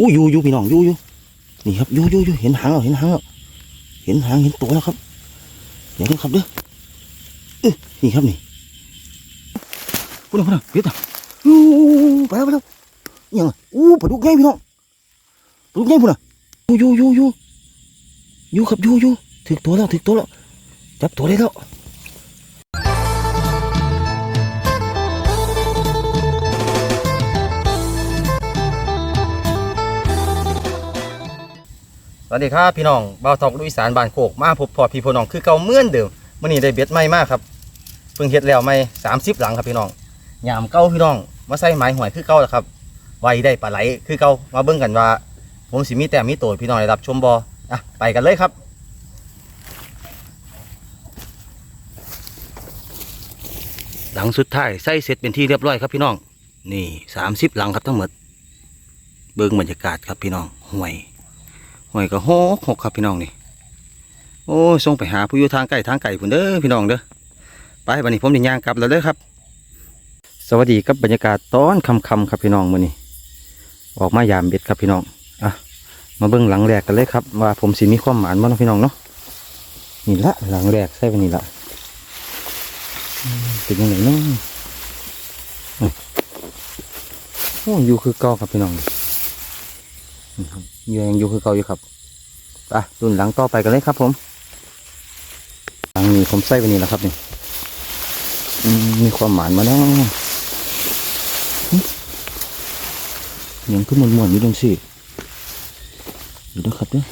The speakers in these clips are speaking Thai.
อู้ยู่อยู่พี่น้องอยู่อยู่นี่ครับอยู่อยู่อยู่เห็นหางแล้วเห็นหางแล้วเห็นหางเห็นตัวแล้วครับเดี๋ยวนะครับเด้อเอ้ยนี่ครับนี่พูดนพูดนะเดี๋ยวตาอู้ไปแล้วไปแล้วยังอู้ปลาดุกใหญ่พี่น้องปลาดุกใหญ่พูดนะอยู่อยู่อยู่อยู่อยู่ครับอยู่อยู่ถึกตัวแล้วถึกตัวแล้วจับตัวได้แล้ว สวัสดีครับพี่น้องบ่าวทองลุยสารบานโคกมาพบพอพี่พี่น้องคือเก่าเมื่อนเดิมมื่อนี้ได้เบ็ดใหม่มากครับเพิ่งเฮ็ดแล้วใหม่สามสิบหลังครับพี่น้องยามเก่าพี่น้องมาใส่ไม้หวยคือเก่าแล้วครับไว้ได้ปลาไหลคือเก่ามาเบิ่งกันว่า ผมสิมีแต้มมีโตดพี่น้องได้รับชมบออะไปกันเลยครับหลังสุดท้ายใส่เสร็จเป็นที่เรียบร้อยครับพี่น้อง นี่สามสิบหลังครับทั้งหมด เบิ่งบรรยากาศครับพี่น้องห่วย หอยก็หกหกครับพี่น้องนี่โอ้ส่งไปหาผู้อยู่ทางไก่ทางไก่พุ่นเด้อพี่น้องเด้อไปวันนี้ผมได้ย่างกลับแล้วเด้อครับ สวัสดีกับบรรยากาศตอนค่ำครับพี่น้องมื้อนี้ออกมายามเบ็ดครับพี่น้องอะมาเบิ่งหลังแรกกันเลยครับ ว่าผมสิมีความหมานบ่เนาะพี่น้องเนาะนี่ละหลังแรกใส่ไปนี่ละเป็นยังไงเนาะอืมโอ้อยู่คือเก่าครับพี่น้องนี่ครับ ยังอยู่คือเก่าอยู่ครับไปรุ่นหลังต่อไปกันเลยครับ ผม หลังนี้ผมใส่ไปนี่แหละครับนี่มีความหมานมาแล้วยังขึ้นมันม่วนๆอยู่ดังสิอยู่ด้วยครับเด้อ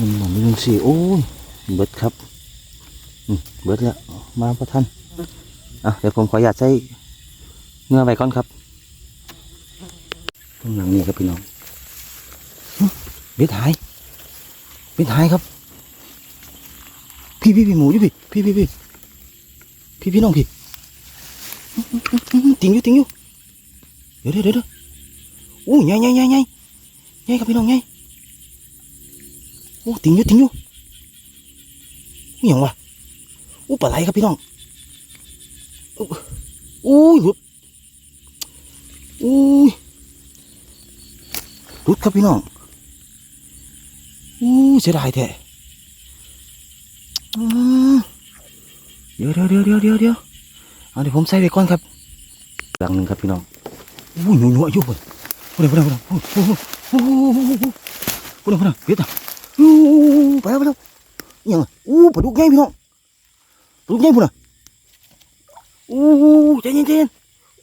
มันม่วนอยู่ดังสิโอ้ยเบิดครับอืมเบิดแล้วมาพระท่านอะเดี๋ยวผมขออนุญาตใส่เนื้อไว้ก่อนครับตรงหลังนี้ครับพี่น้อง เบ็ดหายเบ็ดหายครับ พี่พี่พี่หมูอยู่พี่พี่พี่พี่พี่พี่น้องพี่ติงอยู่ติงอยู่เดี๋ยวเดี๋ยวเดี๋ยวโอ้ยใหญ่ใหญ่ใหญ่ใหญ่ใหญ่ครับพี่น้องใหญ่โอ้ติงอยู่ติงอยู่นี่หยังวะโอ้ปลาไหลครับพี่น้องโอ้ยหลุดโอ้ยหลุดครับพี่น้อง อู้เสียดายแท้อืมเดี๋ยวเดี๋ยวเดี๋ยวเดี๋ยวเดี๋ยวเดี๋ยวเอาเดี๋ยวผมใส่ไปก่อนครับหลังหนึ่งครับพี่น้องอู้หนูหนูอยู่พุ่นพุ่นพุ่นพุ่นพุ่นพุ่นพุ่นพุ่นพุ่นเดี๋ยวตาอู้ไปแล้วไปแล้วยังไงอู้ปลาดุกใหญ่พี่น้องปลาดุกใหญ่พุ่นอะอู้ใจเย็นใจเย็น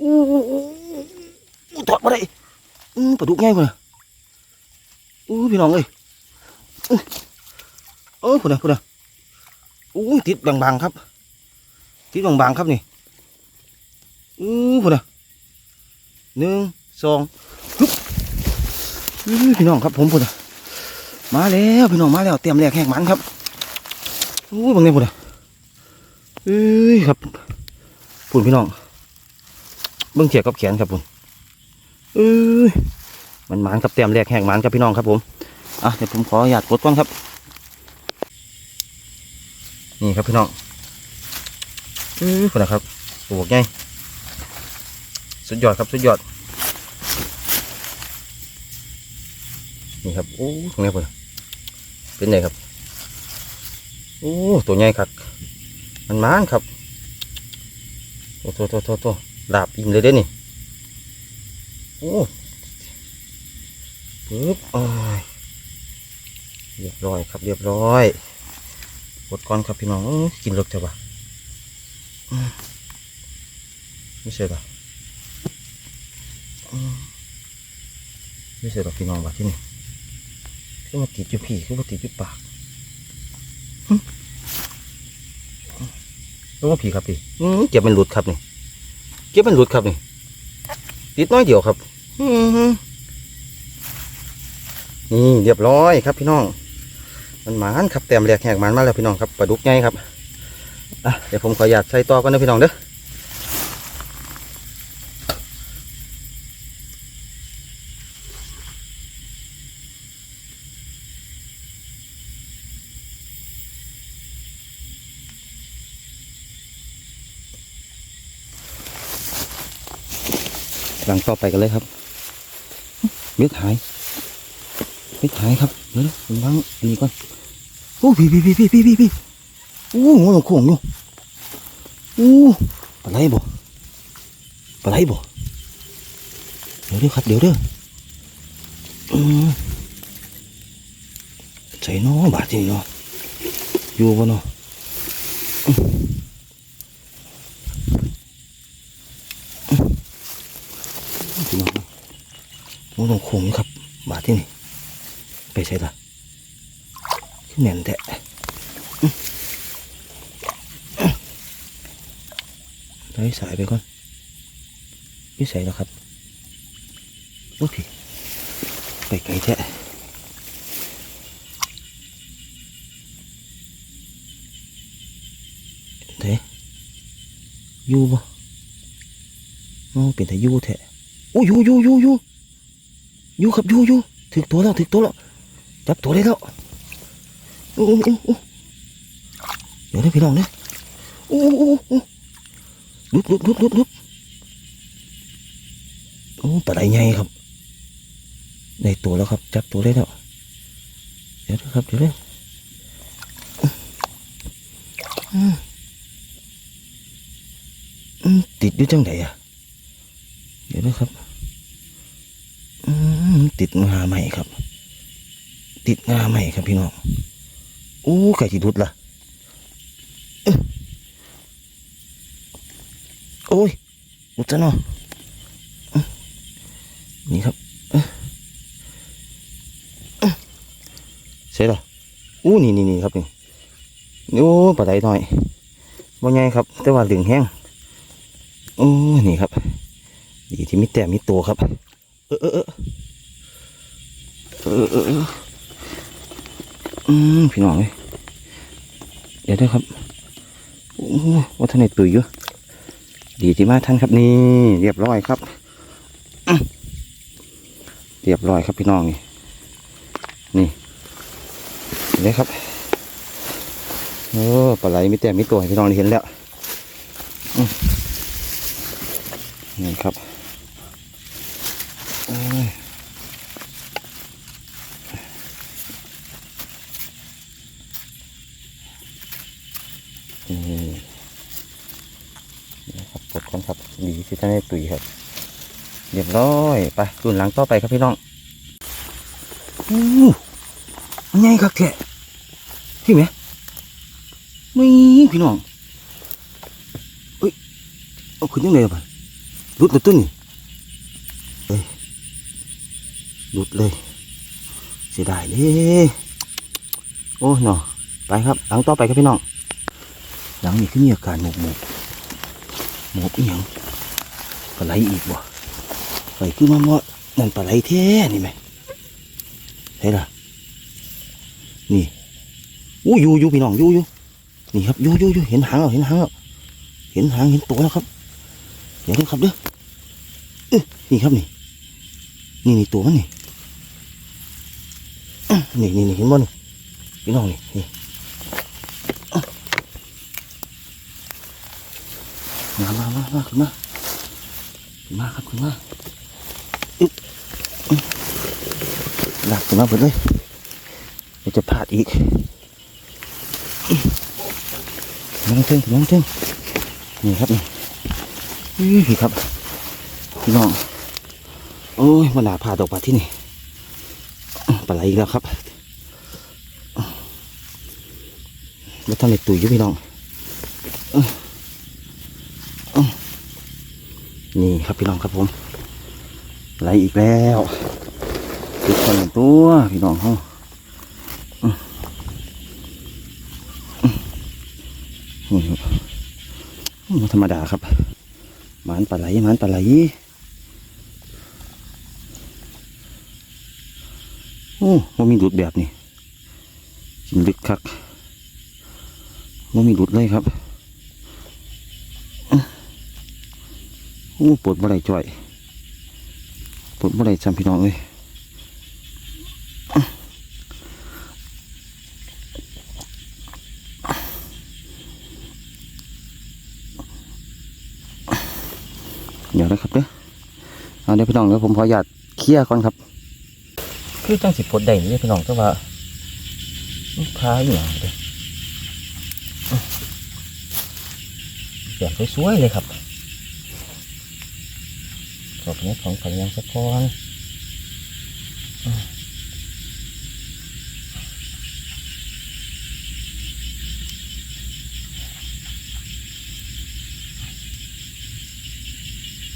อู้อู้ถอดมาได้อืมปลาดุกใหญ่พุ่นอะอู้พี่น้องเอ้ย เออพุ่นนะพุ่นนะอู้ติดบางๆครับ ติดบางๆครับนี่อู้พุ่นนะหนึ่งสองฮึบพี่น้องครับผมพุ่นนะมาแล้วพี่น้องมาแล้วเตรียมแรกแหกมันครับอู้บางเนี่ยพุ่นนะเอ้ยครับพุ่นพี่น้องเบิ้งเทียกับแขนครับพุ่นเอ้ยมันหมันกับเตรียมแรกแหกมันครับพี่น้องครับผม อะเดี๋ยวผมขออนุญาตกดก่อนครับ นี่ครับพี่น้องอือคนนะครับปลูกไงสุดยอดครับสุดยอด นี่ครับโอ้ตรงนี้คนเป็นไงครับโอ้ตัวใหญ่ครับมันมานครับโอ้โตโตโตโตดาบอิ่มเลยเด้นี่โอ้ปึ๊บโอ้ย เรียบร้อยครับเรียบร้อยกดก่อนครับพี่น้องกินเลิกเถอะวะไม่ใช่หรออื้อไม่ใช่หรอพี่น้องวะที่นี่คือมาติดอยู่พี่คือมาติดอยู่ปากหึแล้ว่าผีครับพี่เก็บมันหลุดครับนี่เก็บมันหลุดครับนี่ติดน้อยเดียวครับนี่เรียบร้อยครับพี่น้อง มันหมานครับแต้มแรกแหกหมันมาแล้วพี่น้องครับปลาดุกใหญ่ครับอะเดี๋ยวผมขออนุญาตใส่ต่อก่อนนะพี่น้องเด้อหลังต่อไปกันเลยครับเบ็ดหายเบ็ดหายครับเดี๋ยวนะผมวางอันนี้ก่อน โอ้พี่พี่พี่พี่พี่พี่พี่โอ้หัวลงโค้งอยู่โอ้ปลาไหลบ่ปลาไหลบ่เดี๋ยวเด้อครับเดี๋ยวเด้อใส่น้อบาดจริงเนาะอยู่บ่เนาะอืมอืมพี่น้องหัวลงโค้งครับบาดที่นี่ไปใส่ละ ขึ้นแน่นแท้อื้ออื้อไสายไปก่อนพี่ใส่แล้วครับโอเคไปไกลแท้เด้อยู่บ่โอ้เป็นแต่อยู่แท้โอ้อยู่อยู่อยู่อยู่อยู่ครับอยู่อยู่ถึกตัวแล้วถึกตัวแล้วจับตัวได้แล้ว เดี๋ยวได้พี่น้องเนี่ยลุดลุดลุดลุดลุดโอ้ปลาไหลใหญ่ครับได้ตัวแล้วครับ จับตัวได้แล้วเดี๋ยวนะครับเดี๋ยวเลยติดอยู่จังไดอะ เดี๋ยวนะครับอืมติดงาใหม่ครับ ติดงาใหม่ครับพี่น้อง อ้ไก่จีดุดละอโอ้ยดุดซะเนาะนี่ครับเสร็จละอู้นี่นี่นี่ครับนี่โอ้ปลาไหลหน่อยบ่ใหญ่ครับ แต่ว่าดึงแห้งโอ้นี่ครับ ดีที่มีแต่มีตัวครับเออเออเออเออเออเอออืมพี่น้องเลย เดี๋ยวด้อครับโอ้ว่าท่านตุยอยู่ดีที่มาท่านครับนี่เรียบร้อยครับ เรียบร้อยครับพี่น้องนี่นี่เห็นไหมครับโอ้ปลาไหลมีแต่มีตัวพี่น้องได้เห็นแล้วนี่ครับ โอ้ยนี่นะครับปลด ก่อนครับดีที่ท่านได้ตุยครับเรียบร้อยไปรุ่นหลังต่อไปครับพี่น้องอู้มันใหญ่ครับแท้พี่ไหมไม่พี่น้องเอ้ยเอาขึ้นยังไงบ้างรุดตัวตุ้นนี่หลุดเลย เสียดายเลยโอ้เนาะไปครับ หลังต่อไปครับพี่น้อง หลังนี้ขึ้นมีอาการหมกหมกหมกอีหยัง ปลาไหลอีกบ่ไปขึ้นมาหมดนั่นปลาไหลแท้นี่ไหมเห็นล่ะนี่อู้ยู่ยู่พี่น้องยู่ยู่นี่ครับยู่ยู่ยู่เห็นหางแล้วเห็นหางแล้วเห็นหางเห็นตัวแล้วครับเดี๋ยวดูครับเด้อเอ้ยนี่ครับนี่นี่นี่ตัวมันนี่นี่นี่นี่เห็นบ่นี่พี่น้องนี่นี่มามามามาขึ้นมา ขึ้นมาครับขึ้นมาหลักขึ้นมาเบิดเลยเดี๋ยวจะพลาดอีกน้องเทิงน้องเทิงนี่ครับนี่พี่ครับพี่น้องโอ้ยมันหนาพาดออกมาที่นี่ปลาไหลอีกแล้วครับแล้วท่านในตุยอยู่พี่น้องอื้ออื้อนี่ ครับพี่น้องครับผม ไหลอีกแล้วติดคนหนึ่งตัวพี่น้องเขานี่ครับธรรมดาครับหมานปลาไหลหมานปลาไหลโอ้ว่ามีหลุดแบบนี้กินลึกคักว่ามีหลุดเลยครับอื้อ โอ้ปวดบ่ได้จ่อยปวดบ่ได้จำพี่น้องเลยอื้อเดี๋ยวนะครับเด้อเอาเดี๋ยวพี่น้องเดี๋ยวผมขออนุญาตเคลียร์ก่อนครับ คือจังสิปลดได้นี่พี่น้องแต่ว่ามันพาอย่างเด้ออื้อแบบสวยๆเลยครับ ขอบนี้ของกันยังสะพอนอื้อ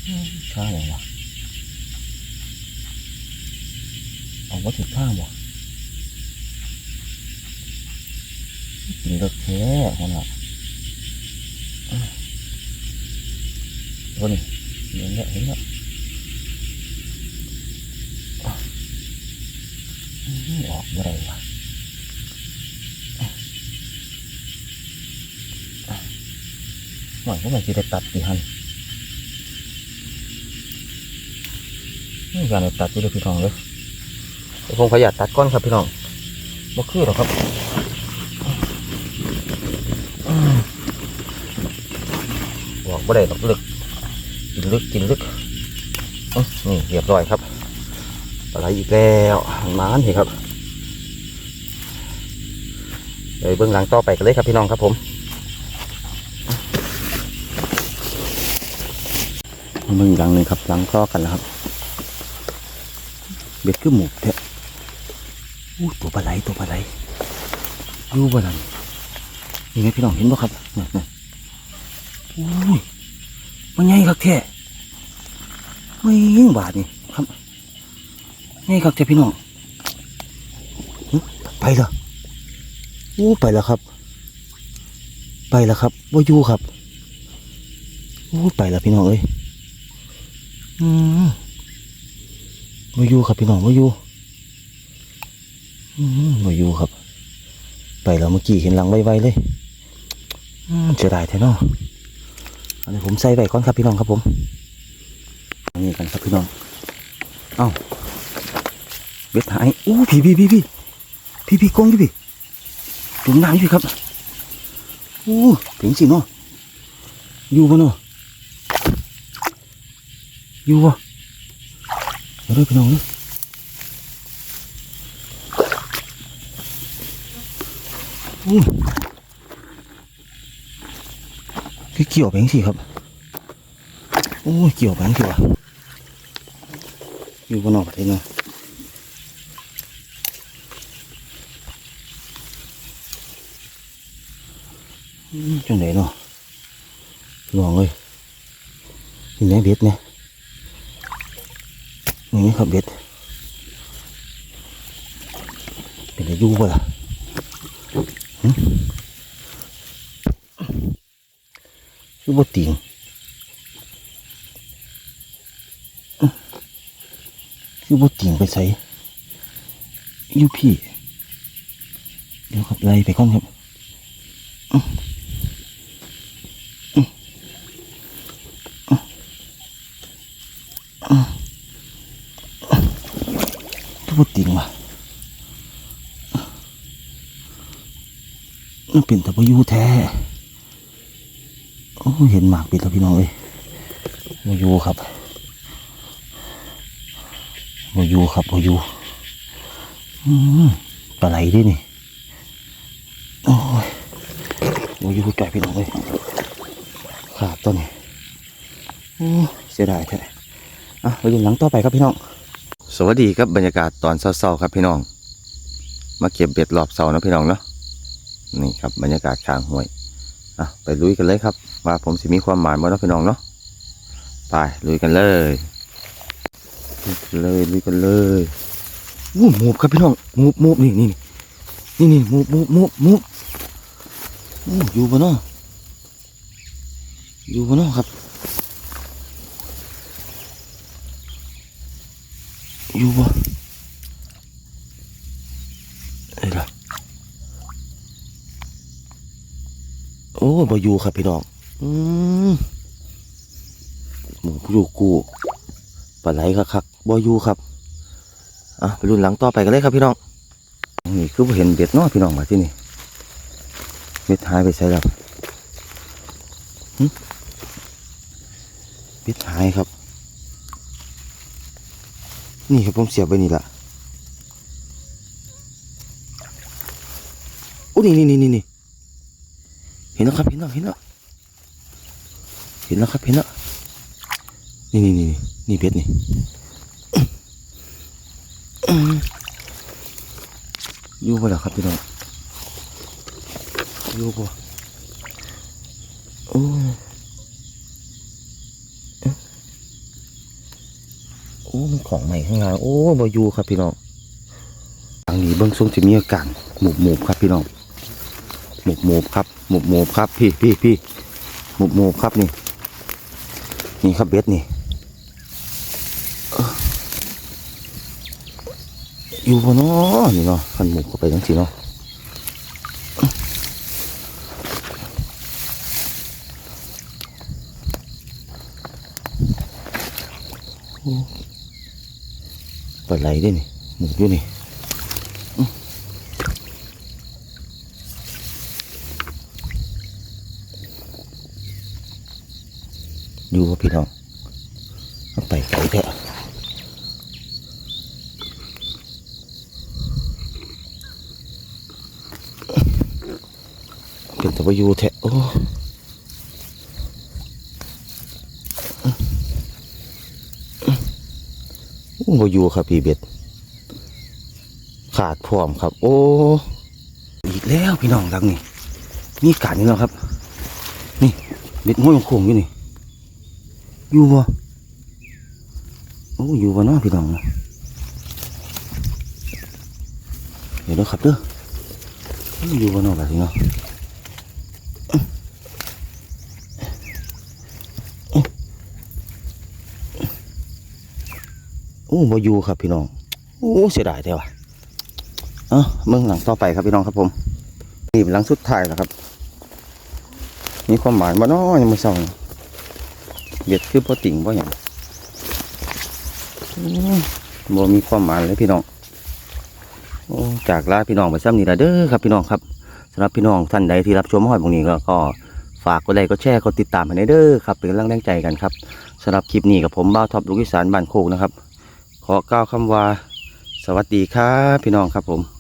อืมชาอย่างวะเอาวัตถุข้างบ่กินเลือกแท้มันละอะโอ้นี่เห็นแล้วเห็นแล้วอะ อื้อออกอะไรวะอะอะหน่อยก็มันจะได้ตัดดีฮันนี่การได้ตัดที่ได้พี่ทองเลยเดี๋ยวผมขออนุญาตตัดก้อนครับพี่น้องบ่คือหรอกครับอืมบอกบ่ได้ดอกลึกกินลึกกินลึกอื้อนี่เรียบร้อยครับปลาไหลอีกแล้วมานเห็นครับ เดี๋ยวเบื้องหลังต่อไปกันเลยครับพี่น้องครับผมเบื้องหลังหนึ่งครับหลังต่อกันแล้วครับเบ็ดคือหมูแท้อู้ตัวปลาไหลตัวปลาไหลอยู่บ่นั่นนี่ไงพี่น้องเห็นบ่ครับนั่นนั่อุ้ยมันใหญ่คักแท้ไม่ยิ่งบาทนี่ครับใหญ่คักแท้พี่น้องไปแล้ว อู้ไปแล้วครับ ไปแล้วครับบ่อยู่ครับอู้ไปแล้วพี่น้องเอ้ยอืมบ่อยู่ครับพี่น้องบ่อยู่อืมมาอยู่ครับ ไปแล้วเมื่อกี้เห็นหลังไวๆเลยอืมเสียดายแท้เนาะอันนี้ผมใส่ไว้ก่อนครับพี่น้องครับผมนนี้กันครับพี่น้อง เอ้าเบ็ดหายอู้พี่พี่พี่พี่พี่พี่กงอยู่พี่ ถึงน้ำอยู่ครับอู้ถึงสิเนาะอยู่ปะเนาะอยู่ปะเดี๋ยวเด้อพี่น้องเด้ออู้คือเกี่ยวแบงสิครับโอ้เกี่ยวแบงสิวะอยู่บนนอกประเทศเนาะ จังไหนเนาะลองเลยเห็นไหมเบ็ดเนี่ยนี่ครับเบ็ดเป็นอายุบ่ะล่ะคือบ่ติงอื้อคือบ่ติงไปใส่ยูพี่ เดี๋ยวครับไล่ไปก่อนครับอื้ออื้ออื้ออื้อคือบ่ติงว่ะ มันเป็นตะบยูแท้โอ้เห็นหมากปิดแล้วพี่น้องเอ้ยมายูครับมายูครับมาอยู่อืมปลาไหลด้วยนี่โอ้ยมายู่ไก่พี่น้องเอ้ยขาดตัวนี้โอ้เสียดายแท้อะไปดูหลังต่อไปครับพี่น้อง สวัสดีครับบรรยากาศตอนเช้าๆครับพี่น้อง มาเก็บเบ็ดรอบเสานะพี่น้องเนาะ นี่ครับบรรยากาศข้างห้วยอะไปลุยกันเลยครับ ว่าผมสิมีความหมายมาแล้วพี่น้องเนาะไปลุยกันเลยลุยกันเลยลุยกันเลยวู้มูบครับพี่น้องมูบมูบนี่นี่นี่นี่มูบมูบมูบมูบอยู่บนเนาะอยู่บนเนาะครับ อยู่บ่เ้อบอยู่ครับพี่น้องอืมหมูอยู่กูปลาไหลคักบอยู่ครับอะไปรุ่นหลังต่อไปกันเลยครับพี่น้องนี่คือเห็นเบ็ดเนาะพี่น้องมาที่นี่เบ็ดหายไปใช่ครับเบ็ดหายครับ นี่ครับผมเสียบไปนี่ละอู้นี่นี่นี่นี่ เห็นแล้วครับเห็นแล้วเห็นแล้วเห็นแล้วครับเห็นแล้วนี่นี่นี่นี่เบ็ดนี่อยู่บ่ล่ะครับพี่น้องอยู่บ่โอ้โอ้มันของใหม่ข้างล่างโอ้บ่อยู่ครับพี่น้องทางนี้เบื้องสูงจะมีอาการหมุบหมุบครับพี่น้อง มุบหมุบครับหมุบหมุบครับ พี่พี่พี่หมุบหมุบครับนี่ นี่ครับเบ็ดนี่อยู่บ่เนาะนี่เนาะขันหมุบเข้าไปจังสิเนาะปลาไหลด้วยนี่หมุบอยู่นี่ อยู่บ่พี่น้องไปไกลแท้เป็นต่ว่าอยู่แท้โอ้โอ้บ่อยู่ครับพี่เบ็ด ขาดพร้อมครับ โอ้ อีกแล้วพี่น้องรักนี่นี่การนี่แล้วครับ นี่เบ็ดห้อยโค้งอยู่นี่ อยู่บ่โอ้อยู่บ่เนาะพี่น้องเนะเดี๋ยวเด้อครับเด้ออยู่บ่เนาะแบบนี้เนาะโอ้บ่อยู่ครับพี่น้องโอ้เสียดายแต่ว่าเอ้าเมืองหลังต่อไปครับพี่น้องครับผมนี่เป็นหลังสุดท้ายแล้วครับ มีความหมายบ่เนาะยังไม่ส่อง เบียดคือพ่อติ่งพ่ออย่างบ่มีความหมายเลยพี่น้องโอ้จากลาพี่น้องไปซ้ำนี่ละเด้อครับพี่น้องครับสำหรับพี่น้องท่านใดที่รับชมหอยบางนี้ก็ก็ฝากกดไลค์กดแชร์กดติดตามให้เด้อครับเป็นกำลังแรงใจกันครับสำหรับคลิปนี้กับผมบ้าวท็อปลูกอีสานบ้านโคกนะครับ ขอกล่าวคำว่า สวัสดีครับพี่น้องครับผม